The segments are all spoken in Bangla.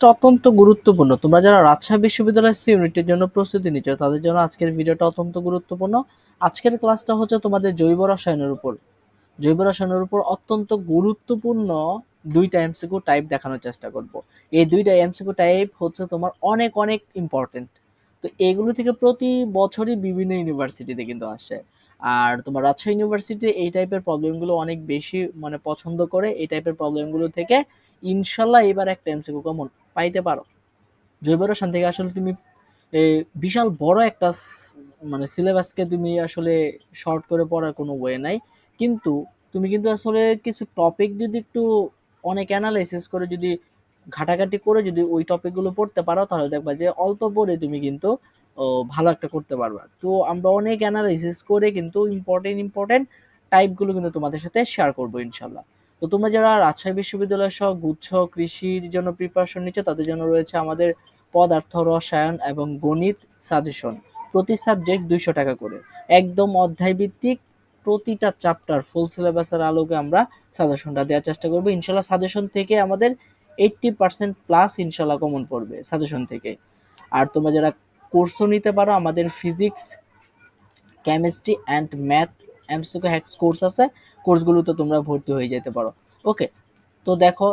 অত্যন্ত গুরুত্বপূর্ণ। তোমরা যারা রাজশাহী বিশ্ববিদ্যালয়ের সি ইউনিটের জন্য প্রস্তুতি নিচ্ছ, তাদের জন্য আজকের ভিডিওটা অত্যন্ত গুরুত্বপূর্ণ। আজকের ক্লাসটা হচ্ছে তোমাদের জৈব রসায়নের উপর। জৈব রসায়নের উপর অত্যন্ত গুরুত্বপূর্ণ দুইটা এমসিকিউ টাইপ দেখানোর চেষ্টা করব। এই দুইটা এমসিকিউ টাইপ হচ্ছে তোমার অনেক অনেক ইম্পর্টেন্ট তো এগুলো থেকে প্রতি বছরই বিভিন্ন ইউনিভার্সিটিতে কিন্তু আসে। আর তোমার রাজশাহী ইউনিভার্সিটি এই টাইপের প্রবলেমগুলো অনেক বেশি মানে পছন্দ করে। এই টাইপের প্রবলেমগুলো থেকে ইনশাল্লাহ এবার একটা এমসিকিউ কমন পাইতে পারো। জৈব রসায়ন থেকে আসলে তুমি বিশাল বড় একটা মানে সিলেবাসকে তুমি আসলে শর্ট করে পড়ার কোনো ওয়ে নাই। কিন্তু তুমি কিন্তু আসলে কিছু টপিক যদি একটু অনেক অ্যানালাইসিস করে যদি ঘাটাঘাটি করে যদি ওই টপিকগুলো পড়তে পারো, তাহলে দেখবা যে অল্প পড়ে তুমি কিন্তু ভালো একটা করতে পারবা। তো আমরা অনেক অ্যানালাইসিস করে কিন্তু ইম্পর্টেন্ট ইম্পর্টেন্ট টাইপগুলো কিন্তু তোমাদের সাথে শেয়ার করব ইনশাল্লাহ। তো তোমরা যারা রাজশাহী বিশ্ববিদ্যালয় সহ গুচ্ছ কৃষির জন্য প্রিপারেশন নিচ্ছ, তাদের জন্য রয়েছে আমাদের পদার্থ রসায়ন এবং গণিত সাজেশন প্রতি সাবজেক্ট দুইশো টাকা করে। একদম অধ্যায় ভিত্তিক প্রতিটা চ্যাপ্টার ফুল সিলেবাসের আলোকে আমরা সাজেশনটা দেওয়ার চেষ্টা করব। ইনশাল্লাহ সাজেশন থেকে আমাদের এইটটি পার্সেন্ট প্লাস ইনশাল্লাহ কমন পড়বে সাজেশন থেকে। আর তোমরা যারা কোর্সও নিতে পারো, আমাদের physics chemistry and math MCQ hacks course আছে। কোর্সগুলোতে তোমরা ভর্তি হয়ে যেতে পারো। ওকে, তো দেখো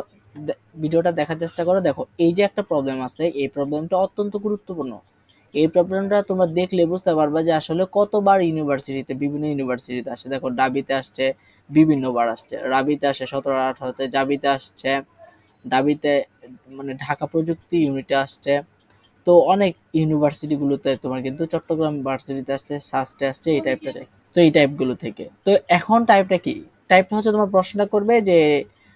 ভিডিওটা দেখার চেষ্টা করো। দেখো, এই যে একটা প্রবলেম আছে, এই প্রবলেমটা অত্যন্ত গুরুত্বপূর্ণ। এই প্রবলেমটা তোমরা দেখলে বুঝতে পারবা যে আসলে কতবার ইউনিভার্সিটিতে বিভিন্ন ইউনিভার্সিটিতে আসে। দেখো, ডাবিতে আসছে, বিভিন্নবার আসছে। রাবিতে আসে, সতেরো আঠারোতে জাবিতে আসছে। ডাবিতে মানে ঢাকা প্রযুক্তি ইউনিটে আসছে। তো অনেক ইউনিভার্সিটিগুলোতে তোমার কিন্তু চট্টগ্রাম ভার্সিটিতে আসছে সাস্টে আসছে, এই টাইপটা তো এই টাইপগুলো থেকে। তো এখন টাইপটা কি? টাইপটা হচ্ছে তোমার প্রশ্নটা করবে যে,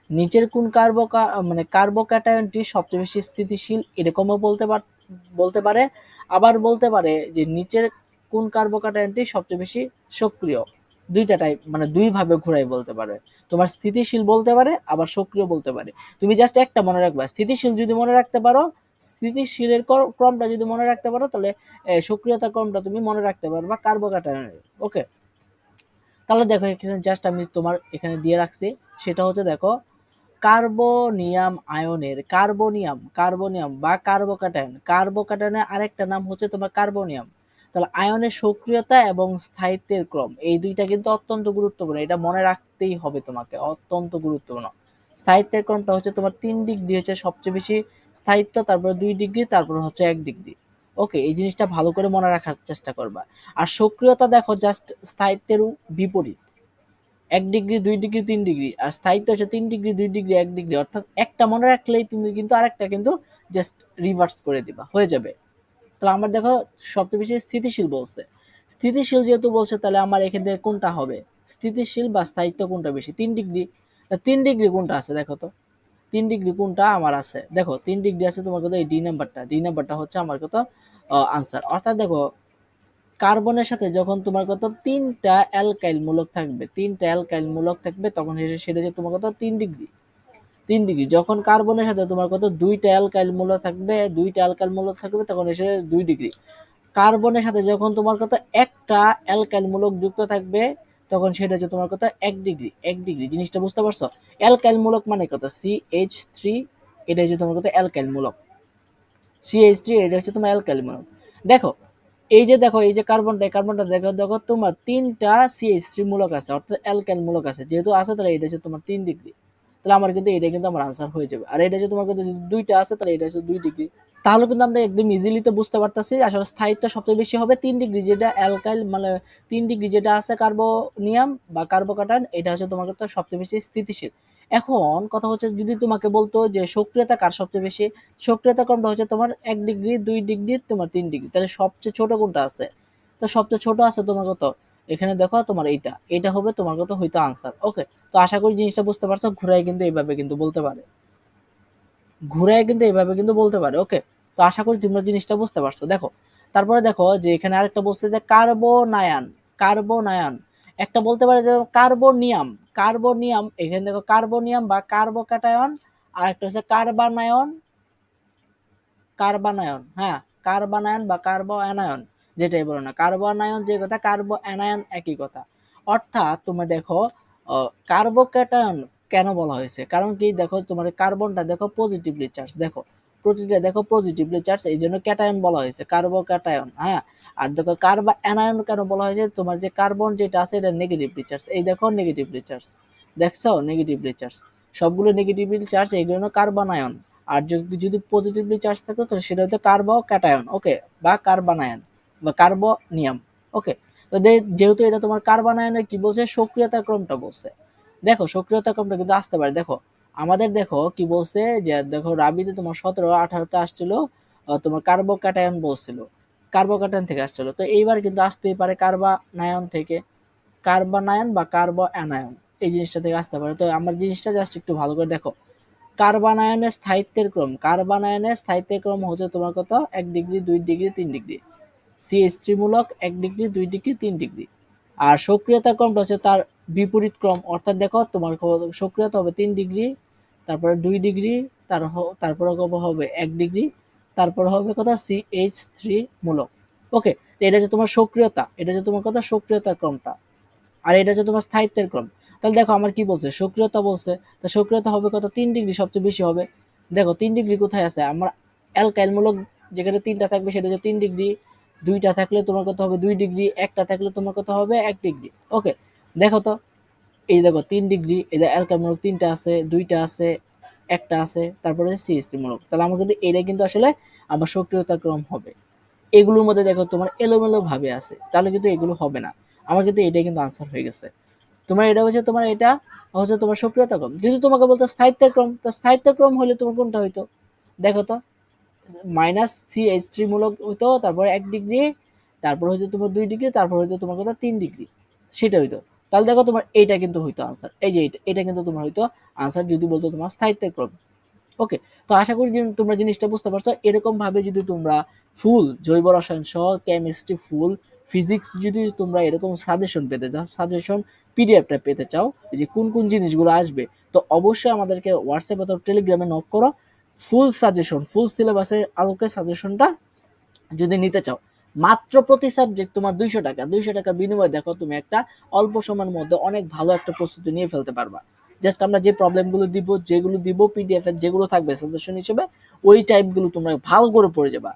নিচের কোন কার্বো মানে কার্বোক্যাটায়নটি সবচেয়ে বেশি স্থিতিশীল এরকমও বলতে পার, বলতে পারে, আবার বলতে পারে যে নিচের কোন কার্বোক্যাটায়নটি সবচেয়ে বেশি সক্রিয়। দুইটা টাইপ মানে দুই ভাবে ঘুরাই বলতে পারে। তোমার স্থিতিশীল বলতে পারে, আবার সক্রিয় বলতে পারে। তুমি জাস্ট একটা মনে রাখবা, স্থিতিশীল যদি মনে রাখতে পারো, স্থিতিশীলের ক্রমটা যদি মনে রাখতে পারো, তাহলে সক্রিয়তার ক্রমটা তুমি মনে রাখতে পারবা কার্বোক্যাটায়নের ওকে তাহলে দেখো এখানে জাস্ট আমি তোমার এখানে দিয়ে রাখছি। সেটা হচ্ছে দেখো, কার্বোনিয়াম আয়নের, কার্বনিয়াম, কার্বোনিয়াম বা কার্বোকাটায়ন কার্বোক্যাটায়নের আরেকটা নাম হচ্ছে তোমার কার্বনিয়াম। তাহলে আয়নের সক্রিয়তা এবং স্থায়িত্বের ক্রম, এই দুইটা কিন্তু অত্যন্ত গুরুত্বপূর্ণ। এটা মনে রাখতেই হবে তোমাকে, অত্যন্ত গুরুত্বপূর্ণ। স্থায়িত্বের ক্রমটা হচ্ছে তোমার তিন ডিগ্রি হচ্ছে সবচেয়ে বেশি স্থায়িত্ব, তারপরে দুই ডিগ্রি, তারপর হচ্ছে এক ডিগ্রি। ওকে, এই জিনিসটা ভালো করে মনে রাখার চেষ্টা করবা। আর সক্রিয়তা দেখো জাস্ট স্থায়িত্বের বিপরীত। এক ডিগ্রি, দুই ডিগ্রি, তিন ডিগ্রি। আর স্থায়িত্ব হচ্ছে তিন ডিগ্রি, দুই ডিগ্রি, এক ডিগ্রি। অর্থাৎ একটা মনে রাখলেই তুমি কিন্তু আরেকটা কিন্তু জাস্ট রিভার্স করে দিবা, হয়ে যাবে। তাহলে আমার দেখো সবচেয়ে বেশি স্থিতিশীল বলছে। স্থিতিশীল যেহেতু বলছে, তাহলে আমার এখান থেকে কোনটা হবে? স্থিতিশীল বা স্থায়িত্ব কোনটা বেশি? তিন ডিগ্রি। তিন ডিগ্রি কোনটা আছে দেখো তো? তিন ডিগ্রি কোনটা আমার আছে? দেখো, তিন ডিগ্রি আছে তোমার কত? এই ডি নাম্বারটা ডি নাম্বারটা হচ্ছে আমার কত? আনসার অর্থাৎ দেখো, কার্বনের সাথে যখন তোমার কত তিনটা অ্যালকাইল মূলক থাকবে, তিনটা অ্যালকাইল মূলক থাকবে, তখন সেটা যে তোমার কত তিন ডিগ্রি তিন ডিগ্রি যখন কার্বনের সাথে তোমার কত দুইটা অ্যালকাইল মূলক থাকবে, দুইটা অ্যালকাইল মূলক থাকবে, তখন এসে দুই ডিগ্রি কার্বনের সাথে যখন তোমার কত একটা অ্যালকাইল মূলক যুক্ত থাকবে, তখন সেটা হচ্ছে তোমার কত এক ডিগ্রি এক ডিগ্রি জিনিসটা বুঝতে পারছ? অ্যালকাইল মূলক মানে কত? সি এইচ থ্রি এটা হচ্ছে তোমার কত অ্যালকাইল মূলক। সি এইচ থ্রি এটা হচ্ছে তোমার অ্যালকাইল মূলক দেখো, এই যে দেখো, এই যে কার্বনটা এই কার্বনটা দেখো দেখো, তোমার তিনটা সিএইচ থ্রি মূলক আছে, অর্থাৎ অ্যালকাইল মূলক আছে। যেহেতু আছে, তাহলে এটা হচ্ছে তোমার তিন ডিগ্রি তাহলে আমার কিন্তু এটা কিন্তু আমার আনসার হয়ে যাবে। আর এটা হচ্ছে তোমার কিন্তু দুইটা আছে, তাহলে এটা হচ্ছে দুই ডিগ্রি তাহলে কিন্তু আমরা একদম ইজিলি তো বুঝতে পারতেছি, আসলে স্থায়িত্ব সবচেয়ে বেশি হবে তিন ডিগ্রি যেটা অ্যালকাইল মানে তিন ডিগ্রি যেটা আছে কার্বোনিয়াম বা কার্বোকাটান এটা হচ্ছে তোমার কাছে সবচেয়ে বেশি স্থিতিশীল। এখন কথা হচ্ছে যদি তোমাকে বলতো যে সক্রিয়তা কার সবচেয়ে বেশি? সক্রিয়তা কোনটা হচ্ছে তোমার এক ডিগ্রি, দুই ডিগ্রি, তোমার তিন ডিগ্রি। তাহলে সবচেয়ে ছোট কোনটা আছে? তো সবচেয়ে ছোট আছে তোমার কত? এখানে দেখো তোমার এইটা। এটা হবে তোমার কত? হয়তো আনসার ওকে তো আশা করি জিনিসটা বুঝতে পারছ। ঘুরাই কিন্তু এইভাবে কিন্তু বলতে পারে। ঘুরাই কিন্তু এইভাবে কিন্তু বলতে পারে। ওকে তো আশা করি তোমরা জিনিসটা বুঝতে পারছ। দেখো, তারপরে দেখো যে এখানে আরেকটা বলছে যে কার্বোনায়ান কার্বোনায়ান একটা বলতে পারে যে কার্বোনিয়াম। কার্বোনিয়াম, এখানে দেখো কার্বোনিয়াম বা কার্বোক্যাটায়ন আর একটা হচ্ছে কার্বানায়ন কার্বানায়ন হ্যাঁ কার্বানায়ন বা কার্বো অ্যানায়ন যেটাই বলো না, কার্বনায়ন যে কথা কার্বো অ্যানায়ন একই কথা। অর্থাৎ তুমি দেখো কার্বোক্যাটায়ন কেন বলা হয়েছে? কারণ কি, দেখো তোমার কার্বনটা দেখো পজিটিভলি চার্জ দেখো। প্রতিটা দেখো পজিটিভলি চার্জ এই জন্য ক্যাটায়ন বলা হয়েছে কার্বো ক্যাটায়ন হ্যাঁ? আর দেখো কার্বা অ্যানায়ন কেন বলা হয়েছে? তোমার যে কার্বন যেটা আছে, এটা নেগেটিভলি চার্জ এই দেখো নেগেটিভলি চার্জ দেখছ? নেগেটিভলি চার্জ সবগুলো নেগেটিভলি চার্জ এইগুলো কার্বানায়ন আর যদি পজিটিভলি চার্জ থাকতো তাহলে সেটা হচ্ছে কার্বো ক্যাটায়ন ওকে বা কার্বানায়ন বা কার্বনিয়াম ওকে তো যেহেতু এটা তোমার কার্বানায়নের কি বলছে? সক্রিয়তা ক্রমটা বলছে। দেখো সক্রিয়তা ক্রমটা কিন্তু আসতে পারে। দেখো আমাদের দেখো কি বলছে যে, দেখো রাবিতে তোমার সতেরো, আঠারোতে আসছিল তোমার কার্বো ক্যাটায়ন বলছিল। কার্বো ক্যাটায়ন থেকে আসছিল। তো এইবার কিন্তু আসতেই পারে কার্বানায়ন থেকে। কার্বানায়ন বা কার্বো অ্যানায়ন এই জিনিসটা থেকে আসতে পারে। তো আমার জিনিসটা জাস্ট একটু ভালো করে দেখো। কার্বানায়নের স্থায়িত্বের ক্রম। কার্বানায়নের স্থায়িত্বের ক্রম হচ্ছে তোমার কত? এক ডিগ্রি, দুই ডিগ্রি, তিন ডিগ্রি। সিএইচ থ্রি মূলক এক ডিগ্রি, দুই ডিগ্রি, তিন ডিগ্রি। আর সক্রিয়তা ক্রমটা হচ্ছে তার বিপরীত ক্রম। অর্থাৎ দেখো তোমার সক্রিয়তা হবে তিন ডিগ্রি তারপরে দুই ডিগ্রি, তার তারপরে হবে? এক ডিগ্রি। তারপর হবে কথা সি এইচ থ্রি মূলক। ওকে এটা যে তোমার সক্রিয়তা। এটা যে তোমার কথা সক্রিয়তার ক্রমটা। আর এটা যে তোমার স্থায়িত্বের ক্রম। তাহলে দেখো আমার কি বলছে? সক্রিয়তা বলছে। তা সক্রিয়তা হবে কত? তিন ডিগ্রি সবচেয়ে বেশি হবে। দেখো, তিন ডিগ্রি কোথায় আছে? আমার অ্যালকাইল মূলক যেখানে তিনটা থাকবে সেটা হচ্ছে তিন ডিগ্রি। দুইটা থাকলে তোমার কত হবে? দুই ডিগ্রি। একটা থাকলে তোমার কত হবে? এক ডিগ্রি। ওকে দেখো তো। এই দেখো, তিন ডিগ্রি, এই অ্যালকাইল মূলক তিনটা আছে, দুইটা আছে, একটা আছে, তারপরে সিএসটি মূলক তাহলে আমার কিন্তু এটা কিন্তু আসলে আমার সক্রিয়তা ক্রম হবে। এগুলোর মধ্যে দেখো তোমার এলোমেলো ভাবে আছে, তাহলে কিন্তু এগুলো হবে না। আমার কিন্তু এটাই কিন্তু আনসার হয়ে গেছে। তোমার এটা হচ্ছে তোমার এটা হচ্ছে তোমার সক্রিয়তা ক্রম যদি তোমাকে বলতো স্থায়িত্বের ক্রম তো স্থায়িত্বের ক্রম হলে তোমার কোনটা হইতো? দেখো তো মাইনাস সি এইচ থ্রি হইতো, তারপর এক ডিগ্রি, তারপর হয়তো তোমার দুই ডিগ্রি, তারপর হয়তো তোমার কথা তিন ডিগ্রি। সেটা হইতো। তাহলে দেখো তোমার এইটা কিন্তু হইতো আনসার এই যে এইটা এটা কিন্তু তোমার হইতো আনসার যদি বলতো তোমার স্থায়িত্বের ক্রম ওকে তো আশা করি যে তোমরা জিনিসটা বুঝতে পারছ। এরকম ভাবে যদি তোমরা ফুল, জৈব রসায়ন সহ কেমিস্ট্রি ফুল ফিজিক্স যদি তোমরা এরকম সাজেশন পেতে চাও সাজেশন পিডিএফটা পেতে চাও যে কোন কোন জিনিসগুলো আসবে, তো অবশ্যই আমাদেরকে হোয়াটসঅ্যাপ অথবা টেলিগ্রামে নক করো। ফুল সাজেশন ফুল সিলেবাসের আলোকে সাজেশনটা যদি নিতে চাও। মাত্র প্রতি সাবজেক্ট তোমার দুইশো টাকা, দুইশো টাকার বিনিময়ে দেখো তুমি একটা অল্প সময়ের মধ্যে অনেক ভালো একটা প্রস্তুতি নিয়ে ফেলতে পারবা। জাস্ট আমরা যে প্রবলেমগুলো দিব, যেগুলো দিব পিডিএফ এর যেগুলো থাকবে সাজেশন হিসেবে, ওই টাইপগুলো তোমরা ভালো করে পড়ে যাবা।